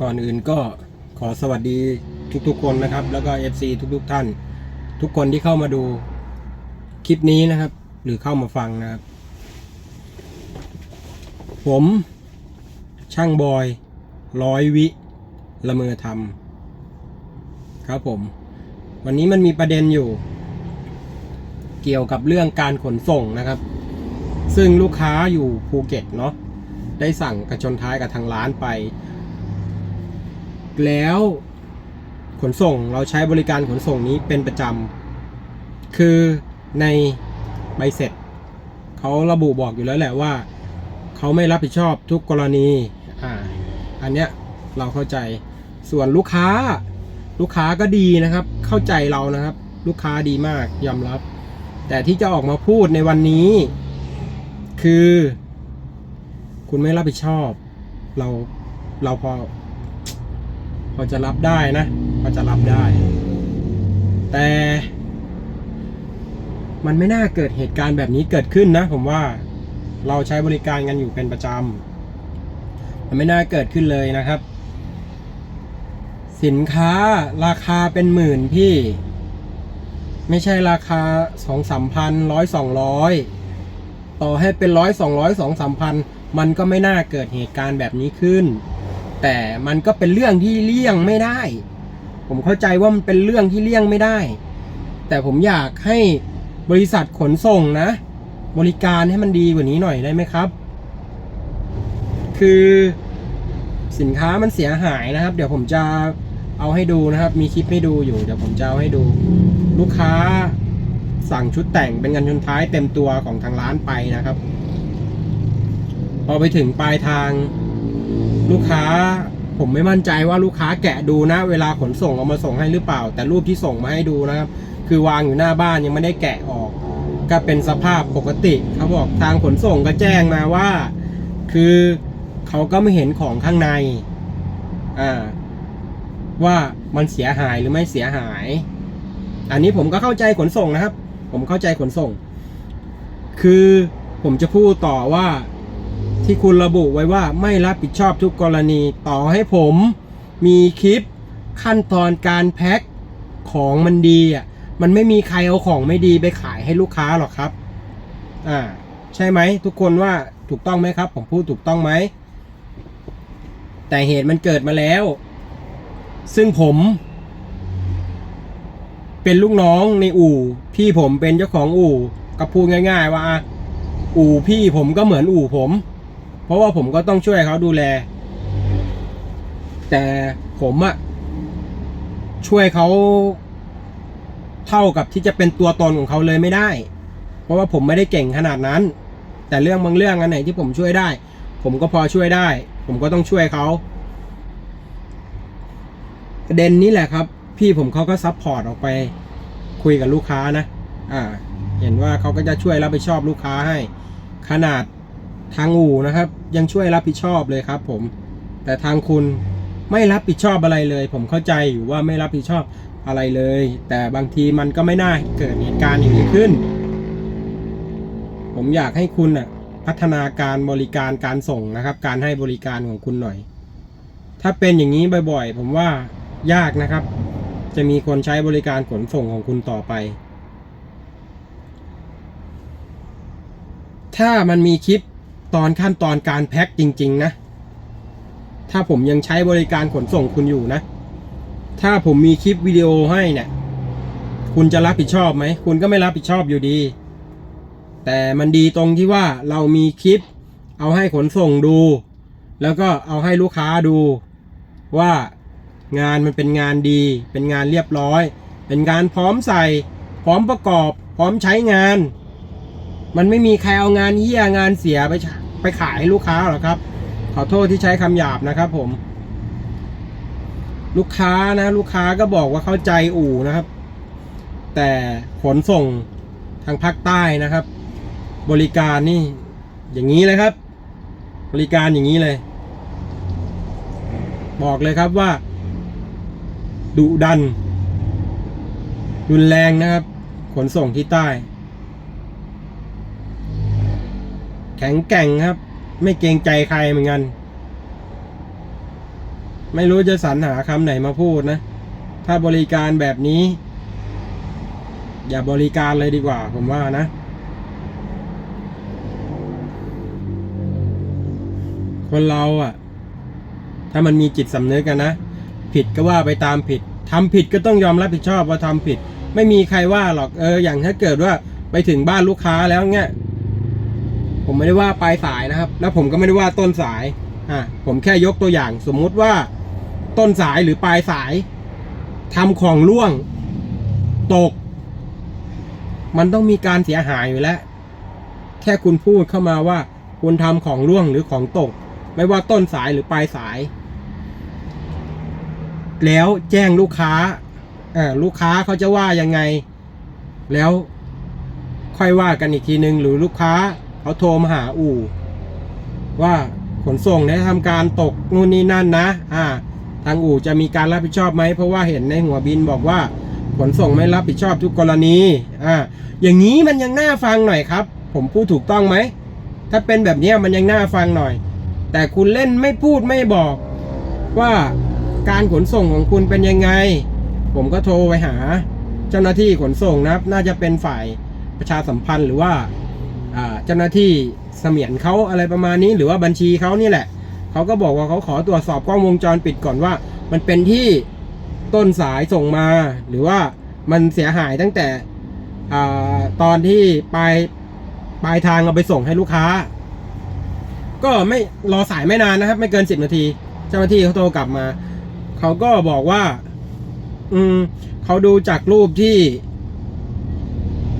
ก่อนอื่นก็ขอสวัสดีทุกๆคนนะครับ แล้วก็ FC ทุกๆท่าน ทุกคนที่เข้ามาดูคลิปนี้นะครับ หรือเข้ามาฟังนะครับ ผมช่างบอยร้อยวิละเมอทำครับผม วันนี้มันมีประเด็นอยู่ เกี่ยวกับเรื่องการขนส่งนะครับ ซึ่งลูกค้าอยู่ภูเก็ตเนาะได้สั่งกระชนท้ายกับทางร้านไป แล้ว ขนส่งเราใช้บริการขนส่งนี้เป็นประจำคือในใบเสร็จเขาระบุบอกอยู่แล้วแหละว่าเขาไม่รับผิดชอบทุกกรณีอ่าอันเนี้ยเราเข้าใจส่วนลูกค้าลูกค้าก็ดีนะครับ เข้าใจเรานะครับ ลูกค้าดีมากยอมรับ แต่ที่จะออกมาพูดในวันนี้ คือ คุณไม่รับผิดชอบ เราเราพอ พอจะรับได้นะพอจะรับได้ แต่ มันไม่น่าเกิดเหตุการณ์แบบนี้เกิดขึ้นนะ ผมว่าเราใช้บริการกันอยู่เป็นประจำมันไม่น่าเกิดขึ้นเลยนะครับ สินค้าราคาเป็นหมื่นพี่ ไม่ใช่ราคาสองสามพันร้อยสองร้อยต่อให้เป็นร้อยสองร้อยสองสามพันมันก็ไม่น่าเกิดเหตุการณ์แบบนี้ขึ้น แต่มันก็เป็นเรื่องที่เลี่ยงไม่ได้ ผมเข้าใจว่ามันเป็นเรื่องที่เลี่ยงไม่ได้ แต่ผมอยากให้บริษัทขนส่งนะ บริการให้มันดีกว่านี้หน่อยได้ไหมครับ คือสินค้ามันเสียหายนะครับ เดี๋ยวผมจะเอาให้ดูนะครับ มีคลิปให้ดูอยู่เดี๋ยวผมจะเอาให้ดู ลูกค้าสั่งชุดแต่งเป็นกันชนท้ายเต็มตัวของทางร้านไปนะครับ พอไปถึงปลายทาง ลูกค้าผมไม่มั่นใจว่าลูกค้าแกะดูนะ เวลาขนส่งเอามาส่งให้หรือเปล่า แต่รูปที่ส่งมาให้ดูนะครับ คือวางอยู่หน้าบ้านยังไม่ได้แกะออก ก็เป็นสภาพปกติเขาบอกทางขนส่งก็แจ้งมาว่า คือเขาก็ไม่เห็นของข้างในอ่าว่ามันเสียหายหรือไม่เสียหาย อันนี้ผมก็เข้าใจขนส่งนะครับ ผมเข้าใจขนส่ง คือผมจะพูดต่อว่า ที่คุณระบุไว้ว่าไม่รับผิดชอบทุกกรณีต่อให้ผมมีคลิปขั้นตอนการแพ็คของมันดีอะมันไม่มีใครเอาของไม่ดีไปขายให้ลูกค้าหรอกครับ อ่า ใช่ไหมทุกคนว่าถูกต้องไหมครับ ผมพูดถูกต้องไหม แต่เหตุมันเกิดมาแล้ว ซึ่งผม เป็นลูกน้องในอู่ พี่ผมเป็นเจ้าของอู่ ก็พูดง่าย ๆ ว่าอะอู่พี่ผมก็เหมือนอู่ผม เพราะว่าผมก็ต้องช่วยเขาดูแล แต่ผมอะช่วยเขาเท่ากับที่จะเป็นตัวตนของเขาเลยไม่ได้ เพราะว่าผมไม่ได้เก่งขนาดนั้น แต่เรื่องบางเรื่องอันไหนที่ผมช่วยได้ ผมก็พอช่วยได้ ผมก็ต้องช่วยเขาประเด็นนี้แหละครับ พี่ผมเขาก็ซัพพอร์ตออกไปคุยกับลูกค้านะ อ่า เห็นว่าเขาก็จะช่วยรับผิดชอบลูกค้าให้ ขนาด ทางอู่นะครับ ยังช่วยรับผิดชอบเลยครับ ผม แต่ทางคุณไม่รับผิดชอบอะไรเลย ผมเข้าใจอยู่ว่าไม่รับผิดชอบอะไรเลย แต่บางทีมันก็ไม่น่าเกิดเหตุการณ์อย่างนี้ขึ้น ผมอยากให้คุณน่ะพัฒนาการบริการการส่งนะครับ การให้บริการของคุณหน่อย ถ้าเป็นอย่างนี้บ่อยๆ ผมว่ายากนะครับ จะมีคนใช้บริการขนส่งของคุณต่อไป ถ้ามันมีคลิป ตอนขั้นตอนการแพ็คจริง ๆ นะ ถ้าผมยังใช้บริการขนส่งคุณอยู่นะ ถ้าผมมีคลิปวิดีโอให้เนี่ย คุณจะรับผิดชอบไหม คุณก็ไม่รับผิดชอบอยู่ดี แต่มันดีตรงที่ว่าเรามีคลิป เอาให้ขนส่งดู แล้วก็เอาให้ลูกค้าดู ว่างานมันเป็นงานดี เป็นงานเรียบร้อย เป็นงานพร้อมใส่ พร้อมประกอบ พร้อมใช้งาน มันไม่มีใครเอางานเหี้ยงานเสียไปไปขายให้ลูกค้าหรอกครับ ขอโทษที่ใช้คำหยาบนะครับ ผม ลูกค้านะ ลูกค้าก็บอกว่าเข้าใจอู่นะครับ แต่ขนส่งทางภาคใต้นะครับ บริการนี่ อย่างนี้เลยครับ บริการอย่างนี้เลย บอกเลยครับว่าดุดันรุนแรงนะครับ ขนส่งที่ใต้ แข็งแกร่งครับ ไม่เกรงใจใครเหมือนกัน ไม่รู้จะสรรหาคำไหนมาพูดนะ ถ้าบริการแบบนี้ อย่าบริการเลยดีกว่า ผมว่านะ คนเราอะ ถ้ามันมีจิตสำนึกกันนะ ผิดก็ว่าไปตามผิดทำผิดก็ต้องยอมรับผิดชอบว่าทำผิด ไม่มีใครว่าหรอกเออ อย่างถ้าเกิดว่าไปถึงบ้านลูกค้าแล้วเงี้ย ผมไม่ได้ว่าปลายสายนะครับ แล้วผมก็ไม่ได้ว่าต้นสายอะผมแค่ยกตัวอย่าง สมมุติว่าต้นสายหรือปลายสายทำของล่วง ตก มันต้องมีการเสียหายอยู่แล้ว แค่คุณพูดเข้ามาว่า คุณทำของล่วงหรือของตก ไม่ว่าต้นสายหรือปลายสาย แล้วแจ้งลูกค้าเออลูกค้าเขาจะว่ายังไง แล้วค่อยว่ากันอีกทีนึงหรือลูกค้า เขาโทรมาหาอู่ ว่าขนส่งได้ทำการตกนู่นนี่นั่นนะ อ่า ทางอู่จะมีการรับผิดชอบไหม เพราะว่าเห็นในหัวบินบอกว่า ขนส่งไม่รับผิดชอบทุกกรณี อ่า อย่างนี้มันยังน่าฟังหน่อยครับ ผมพูดถูกต้องไหม ถ้าเป็นแบบนี้มันยังน่าฟังหน่อย แต่คุณเล่นไม่พูดไม่บอก ว่าการขนส่งของคุณเป็นยังไง ผมก็โทรไปหา เจ้าหน้าที่ขนส่งนะครับ น่าจะเป็นฝ่ายประชาสัมพันธ์หรือว่า เจ้าหน้าที่เสมียนเขาอะไรประมาณนี้ หรือว่าบัญชีเขานี่แหละเขาก็บอกว่าเขาขอตรวจสอบกล้องวงจรปิดก่อนว่า มันเป็นที่ต้นสายส่งมา หรือว่ามันเสียหายตั้งแต่อตอนที่ปลายปลายทางเอาไปส่งให้ลูกค้า ก็ไม่รอสายไม่นานนะครับ ไม่เกินสิบนาที เจ้าหน้าที่เขาโทรกลับมาเขาก็บอกว่า อืมเขาดูจากรูปที่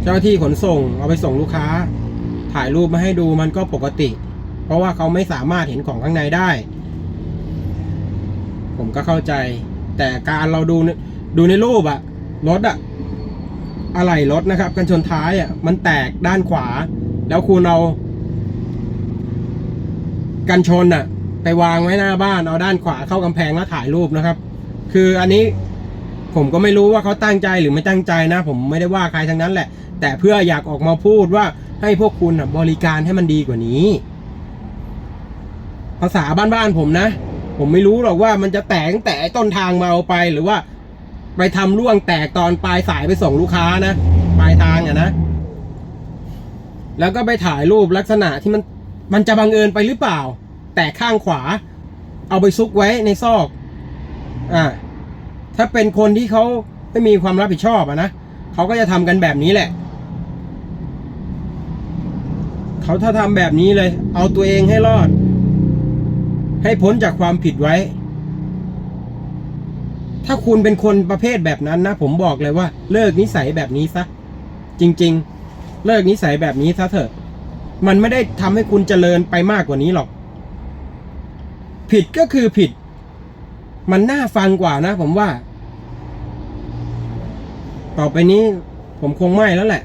เจ้าหน้าที่ขนส่งเอาไปส่งลูกค้า ถ่ายรูปมาให้ดูมันก็ปกติ เพราะว่าเขาไม่สามารถเห็นของข้างในได้ ผมก็เข้าใจ แต่การเราดูในดูในรูปอะรถอะอะไหล่รถนะครับ กันชนท้ายอะมันแตกด้านขวา แล้วคุณเอา กันชนอะไปวางไว้หน้าบ้านเอาด้านขวาเข้ากำแพงแล้วถ่ายรูปนะครับ คืออันนี้ผมก็ไม่รู้ว่าเขาตั้งใจหรือไม่ตั้งใจนะ ผมไม่ได้ว่าใครทั้งนั้นแหละ แต่เพื่ออยากออกมาพูดว่า ให้พวกคุณบริการให้มันดีกว่านี้ ภาษาบ้านๆผมนะ ผมไม่รู้หรอกว่ามันจะแตกตั้งแต่ต้นทางมาเอาไปหรือว่า ไปทำร่วงแตกตอนปลายสายไปส่งลูกค้านะปลายทางอะนะ แล้วก็ไปถ่ายรูปลักษณะที่มันมันจะบังเอิญไปหรือเปล่า แตกข้างขวา เอาไปซุกไว้ในซอก อ่า ถ้าเป็นคนที่เขาไม่มีความรับผิดชอบอะนะเขาก็จะทำกันแบบนี้แหละ เขาถ้าทำแบบนี้เลย เอาตัวเองให้รอด ให้พ้นจากความผิดไว้ ถ้าคุณเป็นคนประเภทแบบนั้นนะ ผมบอกเลยว่า เลิกนิสัยแบบนี้ซะ จริง ๆ เลิกนิสัยแบบนี้ซะเถอะ มันไม่ได้ทำให้คุณเจริญไปมากกว่านี้หรอก ผิดก็คือผิด มันน่าฟังกว่านะ ผมว่า ต่อไปนี้ผมคงไม่แล้วแหละ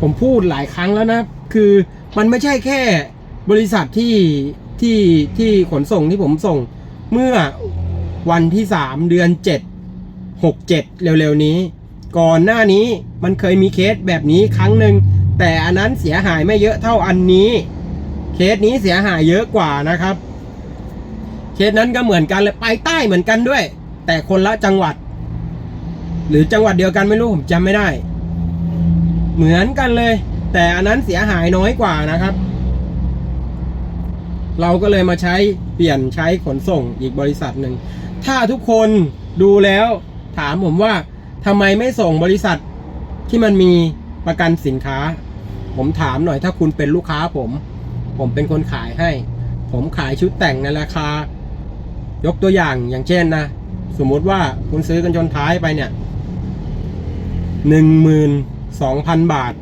ผมพูดหลายครั้งแล้วนะ คือมันไม่ใช่แค่บริษัทที่ที่ที่ขนส่งที่ผมส่งเมื่อวันที่สามเดือนเจ็ดหกเจ็ดเร็วๆนี้ ก่อนหน้านี้มันเคยมีเคสแบบนี้ครั้งหนึ่งแต่อันนั้นเสียหายไม่เยอะเท่าอันนี้ เคสนี้เสียหายเยอะกว่านะครับ เคสนั้นก็เหมือนกันเลยไปใต้เหมือนกันด้วย แต่คนละจังหวัด หรือจังหวัดเดียวกันไม่รู้ผมจำไม่ได้ เหมือนกันเลย แต่อันนั้นเสียหายน้อยกว่านะครับ เราก็เลยมาใช้เปลี่ยนใช้ขนส่งอีกบริษัทหนึ่ง ถ้าทุกคนดูแล้วถามผมว่าทำไมไม่ส่งบริษัทที่มันมีประกันสินค้า ผมถามหน่อยถ้าคุณเป็นลูกค้าผม ผมเป็นคนขายให้ ผมขายชุดแต่งในราคา ยกตัวอย่างอย่างเช่นนะ สมมติว่าคุณซื้อกันชนท้ายไปเนี่ยหนึ่งหมื่น สองพันบาท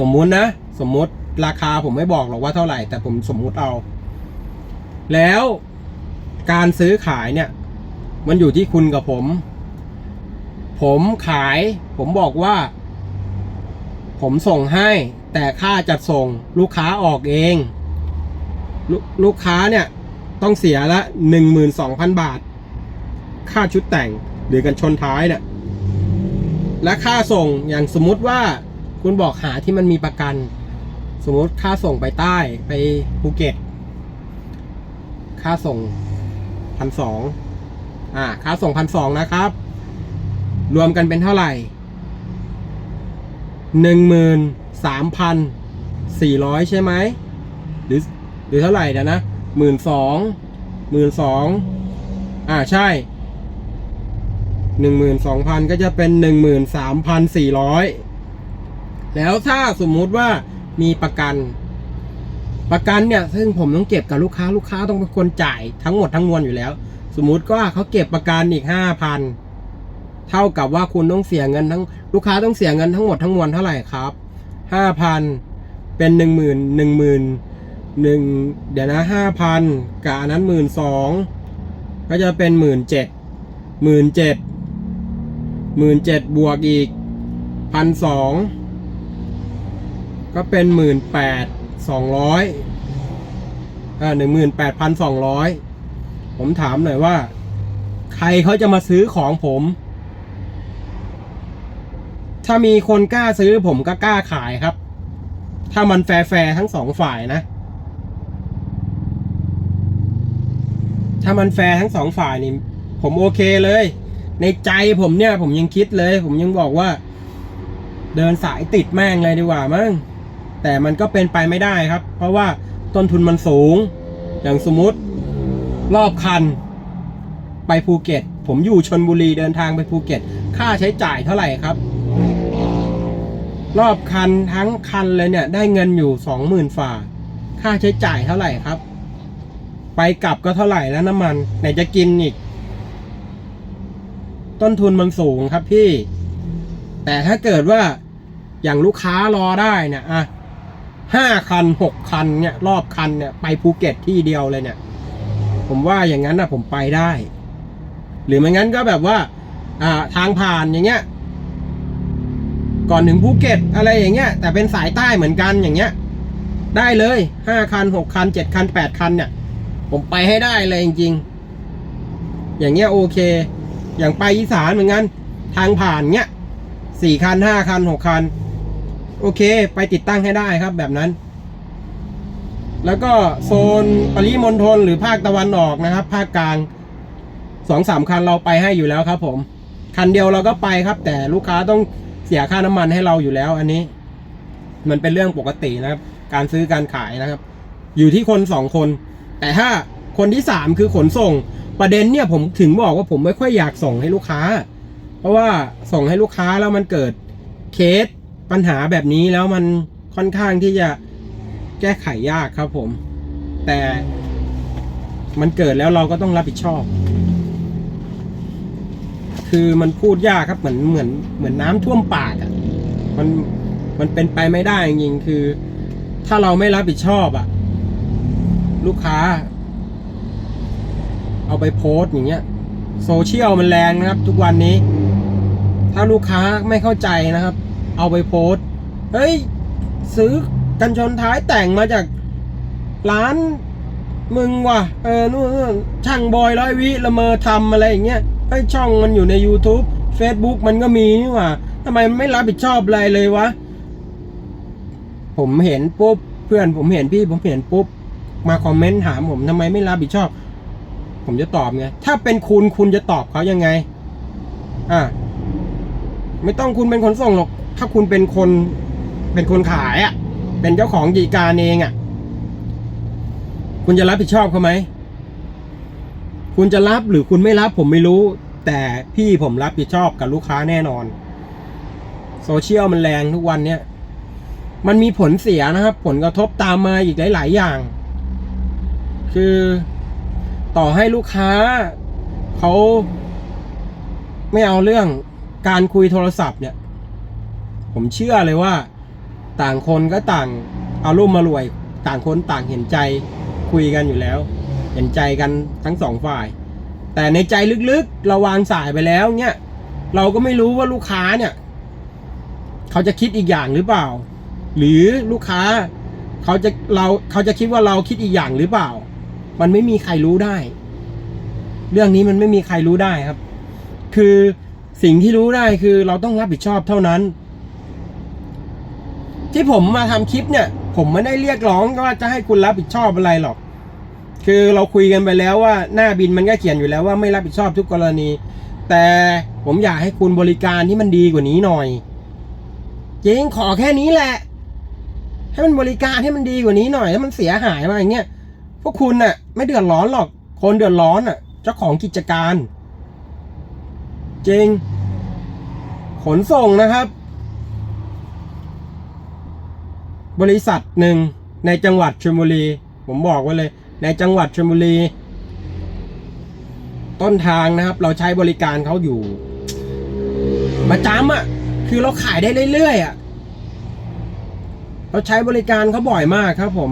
สมมุตินะ สมมุติราคาผมไม่บอกหรอกว่าเท่าไหร่ แต่ผมสมมุติเอา แล้วการซื้อขายเนี่ย มันอยู่ที่คุณกับผม ผมขาย ผมบอกว่า ผมส่งให้ แต่ค่าจัดส่งลูกค้าออกเองลลูกค้าเนี่ย ต้องเสียละหนึ่งหมื่นสองพันบาท ค่าชุดแต่งหรือกันชนท้ายเนี่ย และค่าส่งอย่างสมมุติว่าคุณบอกหาที่มันมีประกัน สมมติค่าส่งไปใต้ไปภูเก็ต ค่าส่งพันสองอ่าค่าส่งพันสองนะครับ รวมกันเป็นเท่าไหร่หนึ่งหมื่นสามพันสี่ร้อยใช่ไหมหรือหรือเท่าไหร่เดี๋ยวนะหมื่นสองหมื่นสองอ่าใช่ หนึ่งหมื่นสองพันก็จะเป็นหนึ่งหมื่นสามพันสี่ร้อยแล้วถ้าสมมุติว่ามีประกัน ประกันเนี่ย ซึ่งผมต้องเก็บกับลูกค้าลูกค้าต้องเป็นคนจ่ายทั้งหมดทั้งมวลอยู่แล้ว สมมุติว่าเขาเก็บประกันอีกห้าพันเท่ากับว่าคุณต้องเสียเงินทั้งลูกค้าต้องเสียเงินทั้งหมดทั้งมวลเท่าไหร่ครับห้าพันเป็นหนึ่งหมื่นหนึ่งหมื่นหนึ่งเดี๋ยวนะห้าพันกับอันนั้นหมื่นสองก็จะเป็นหมื่นเจ็ดหมื่นเจ็ด หมื่นเจ็ดบวกอีกพันสองก็เป็นหมื่นแปดสองร้อยอ่าหนึ่งหมื่นแปดพันสองร้อยผมถามหน่อยว่า ใครเขาจะมาซื้อของผม ถ้ามีคนกล้าซื้อผมก็กล้าขายครับ ถ้ามันแฟร์ทั้งสองฝ่ายนะ ถ้ามันแฟร์ทั้งสองฝ่ายนี่ ผมโอเคเลย ในใจผมเนี่ย ผมยังคิดเลย ผมยังบอกว่า เดินสายติดแม่งเลยดีกว่ามั้งแต่มันก็เป็นไปไม่ได้ครับ เพราะว่าต้นทุนมันสูง อย่างสมมติรอบคัน ไปภูเก็ต ผมอยู่ชนบุรีเดินทางไปภูเก็ต ค่าใช้จ่ายเท่าไหร่ครับ รอบคันทั้งคันเลยเนี่ย ได้เงินอยู่สองหมื่นฝ่า ค่าใช้จ่ายเท่าไหร่ครับ ไปกลับก็เท่าไหร่แล้วน้ำมัน ไหนจะกินอีก ต้นทุนมันสูงครับพี่ แต่ถ้าเกิดว่าอย่างลูกค้ารอได้เนี่ยอะห้าคันหกคันเนี่ย รอบคันเนี่ยไปภูเก็ตที่เดียวเลยเนี่ย ผมว่าอย่างนั้นนะผมไปได้ หรือไม่งั้นก็แบบว่า อ่า ทางผ่านอย่างเงี้ย ก่อนถึงภูเก็ตอะไรอย่างเงี้ย แต่เป็นสายใต้เหมือนกันอย่างเงี้ย ได้เลยห้าคันหกคันเจ็ดคันแปดคันเนี่ย ผมไปให้ได้เลยจริงๆอย่างเงี้ยโอเค อย่างไปอีสานเหมือนกัน ทางผ่านเงี้ยสี่คันห้าคันหกคัน โอเค ไปติดตั้งให้ได้ครับแบบนั้น แล้วก็โซนปริมณฑลหรือภาคตะวันออกนะครับ ภาคกลางสองสามคันเราไปให้อยู่แล้วครับผม คันเดียวเราก็ไปครับ แต่ลูกค้าต้องเสียค่าน้ำมันให้เราอยู่แล้ว อันนี้ มันเป็นเรื่องปกตินะครับ การซื้อการขายนะครับ อยู่ที่คนสองคน แต่ถ้าคนที่สามคือขนส่ง ประเด็นเนี่ยผมถึงบอกว่าผมไม่ค่อยอยากส่งให้ลูกค้า เพราะว่าส่งให้ลูกค้าแล้วมันเกิดเคสปัญหาแบบนี้แล้วมันค่อนข้างที่จะแก้ไขยากครับผม แต่มันเกิดแล้วเราก็ต้องรับผิดชอบ คือมันพูดยากครับเหมือนเหมือนเหมือนน้ำท่วมปากอะ่ะมันมันเป็นไปไม่ได้จริงๆคือ ถ้าเราไม่รับผิดชอบอะ่ะ ลูกค้า เอาไปโพสต์อย่างเงี้ยโซเชียลมันแรงนะครับ ทุกวันนี้ ถ้าลูกค้าไม่เข้าใจนะครับ เอาไปโพสต์เฮ้ยซื้อกันชนท้ายแต่งมาจากร้านมึงว่ะเออนู่นช่างบอยร้อยวิละเมอทำอะไรอย่างเงี้ยไอช่องมันอยู่ใน YouTube Facebook มันก็มีนี่ว่าทำไมไม่รับผิดชอบอะไรเลยวะ ผมเห็นปุ๊บ เพื่อนผมเห็นพี่ผมเห็นปุ๊บ มาคอมเมนต์ถามผมทำไมไม่รับผิดชอบ ผมจะตอบไง ถ้าเป็นคุณคุณจะตอบเขายังไง อ่าไม่ต้องคุณเป็นคนส่งหรอก ถ้าคุณเป็นคนเป็นคนขายอะ่ะ เป็นเจ้าของกิจการเองอะ่ะ คุณจะรับผิดชอบเขาไหม คุณจะรับหรือคุณไม่รับผมไม่รู้ แต่พี่ผมรับผิดชอบกับลูกค้าแน่นอน โซเชียลมันแรงทุกวันเนี้ย มันมีผลเสียนะครับ ผลกระทบตามมาอีกหลาย ๆ อย่าง คือ ต่อให้ลูกค้าเขาไม่เอาเรื่องการคุยโทรศัพท์เนี่ย ผมเชื่อเลยว่า ต่างคนก็ต่างเอารุ่มมารวย ต่างคนต่างเห็นใจคุยกันอยู่แล้ว เห็นใจกันทั้งสองฝ่าย แต่ในใจลึกๆเราวางสายไปแล้วเนี่ยเราก็ไม่รู้ว่าลูกค้าเนี่ย เขาจะคิดอีกอย่างหรือเปล่า หรือลูกค้า เขาจะเราเขาจะคิดว่าเราคิดอีกอย่างหรือเปล่า มันไม่มีใครรู้ได้ เรื่องนี้มันไม่มีใครรู้ได้ครับ คือสิ่งที่รู้ได้คือเราต้องรับผิดชอบเท่านั้น ที่ผมมาทำคลิปเนี่ย ผมไม่ได้เรียกร้องว่าจะให้คุณรับผิดชอบอะไรหรอก คือเราคุยกันไปแล้วว่าหน้าบินมันก็เขียนอยู่แล้วว่าไม่รับผิดชอบทุกกรณี แต่ผมอยากให้คุณบริการที่มันดีกว่านี้หน่อยจริงขอแค่นี้แหละ ให้มันบริการให้มันดีกว่านี้หน่อยถ้ามันเสียหายมาอย่างเงี้ย กคุณน่ะไม่เดือดร้อนหรอก คนเดือดร้อนน่ะ เจ้าของกิจการ จริง ขนส่งนะครับ บริษัทหนึ่งในจังหวัดชลบุรี ผมบอกไว้เลย ในจังหวัดชลบุรี ต้นทางนะครับ เราใช้บริการเขาอยู่ประจำอะ่ะ คือเราขายได้เรื่อยๆอะ่ะ เราใช้บริการเขาบ่อยมากครับผม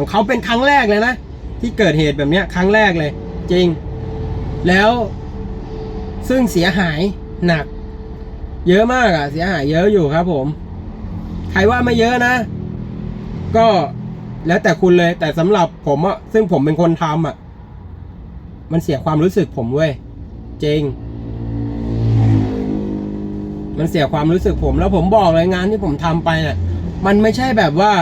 ของเขาเป็นครั้งแรกเลยนะ ที่เกิดเหตุแบบนี้ครั้งแรกเลย จริง แล้วซึ่งเสียหายหนัก เยอะมากอะเสียหายเยอะอยู่ครับ ผม ใครว่าไม่เยอะนะ ก็แล้วแต่คุณเลย แต่สำหรับผมอะซึ่งผมเป็นคนทำอะมันเสียความรู้สึกผมเว้ยจริง มันเสียความรู้สึกผม แล้วผมบอกเลยงานที่ผมทำไปเนี่ยมันไม่ใช่แบบว่า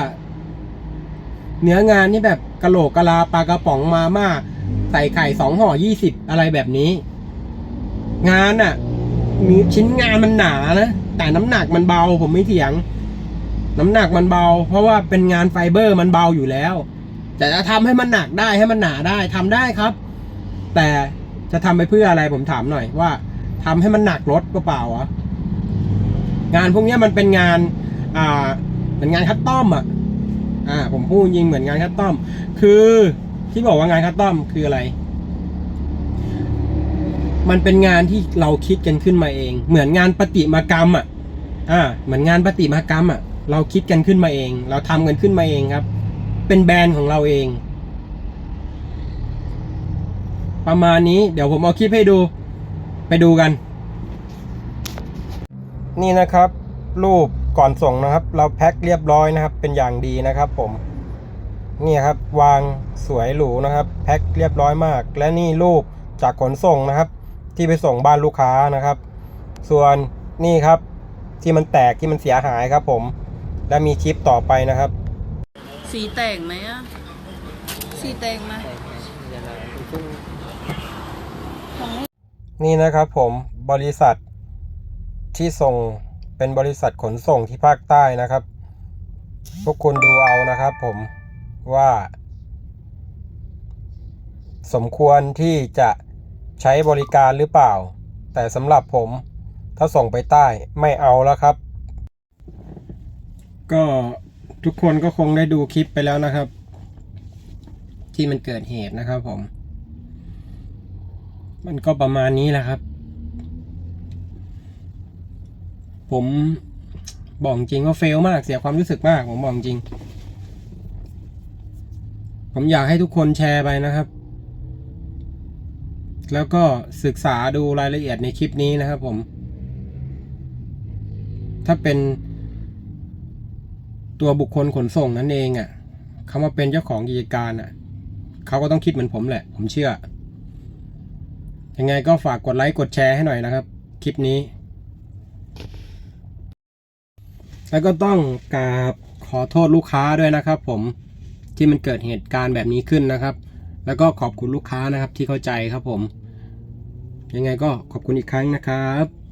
เนื้องานที่แบบกะโหลกกะลาปลากระป๋องมาม่าใส่ไข่สองห่อยี่สิบอะไรแบบนี้ งานอะมีชิ้นงานมันหนานะแต่น้ำหนักมันเบาผมไม่เถียง น้ำหนักมันเบา เพราะว่าเป็นงานไฟเบอร์มันเบาอยู่แล้ว แต่จะทำให้มันหนักได้ให้มันหนาได้ทำได้ครับ แต่จะทำไปเพื่ออะไรผมถามหน่อยว่าทำให้มันหนักรถเปล่าๆเหรองานพวกนี้มันเป็นงาน อ่าเหมือนงานคัดต้อมอะ อ่าผมพูดจริงเหมือนงานคัดต้อม คือที่บอกว่างานคัดต้อมคืออะไร มันเป็นงานที่เราคิดกันขึ้นมาเอง เหมือนงานประติมากรรมอะอ่าเหมือนงานประติมากรรมอะ เราคิดกันขึ้นมาเอง เราทำกันขึ้นมาเองครับ เป็นแบรนด์ของเราเอง ประมาณนี้เดี๋ยวผมเอาคลิปให้ดูไปดูกัน นี่นะครับ รูป ก่อนส่งนะครับ เราแพ็คเรียบร้อยนะครับ เป็นอย่างดีนะครับ ผมนี่ครับวางสวยหรูนะครับแพ็คเรียบร้อยมาก และนี่รูปจากขนส่งนะครับ ที่ไปส่งบ้านลูกค้านะครับ ส่วนนี่ครับที่มันแตกที่มันเสียหายครับ ผม และมีคลิปต่อไปนะครับ สีแตกไหมอะสีแตกไหมของนี่นะครับผมบริษัทที่ส่ง เป็นบริษัทขนส่งที่ภาคใต้นะครับ พวกคุณดูเอานะครับผมว่า สมควรที่จะใช้บริการหรือเปล่า แต่สำหรับผมถ้าส่งไปใต้ไม่เอาแล้วครับ ก็ทุกคนก็คงได้ดูคลิปไปแล้วนะครับ ที่มันเกิดเหตุนะครับผม มันก็ประมาณนี้แหละครับ ผมบอกจริงว่าเฟลมากเสียความรู้สึกมาก ผมบอกจริง ผมอยากให้ทุกคนแชร์ไปนะครับ แล้วก็ศึกษาดูรายละเอียดในคลิปนี้นะครับผม ถ้าเป็นตัวบุคคลขนส่งนั่นเองอะ่ะเขามาเป็นเจ้าของกิจการอะ่ะเขาก็ต้องคิดเหมือนผมแหละ ผมเชื่อ ยังไงก็ฝากกดไลค์กดแชร์ให้หน่อยนะครับ คลิปนี้ แล้วก็ต้องกราบขอโทษลูกค้าด้วยนะครับ ผมที่มันเกิดเหตุการณ์แบบนี้ขึ้นนะครับ แล้วก็ขอบคุณลูกค้านะครับที่เข้าใจครับผม ยังไงก็ขอบคุณอีกครั้งนะครับ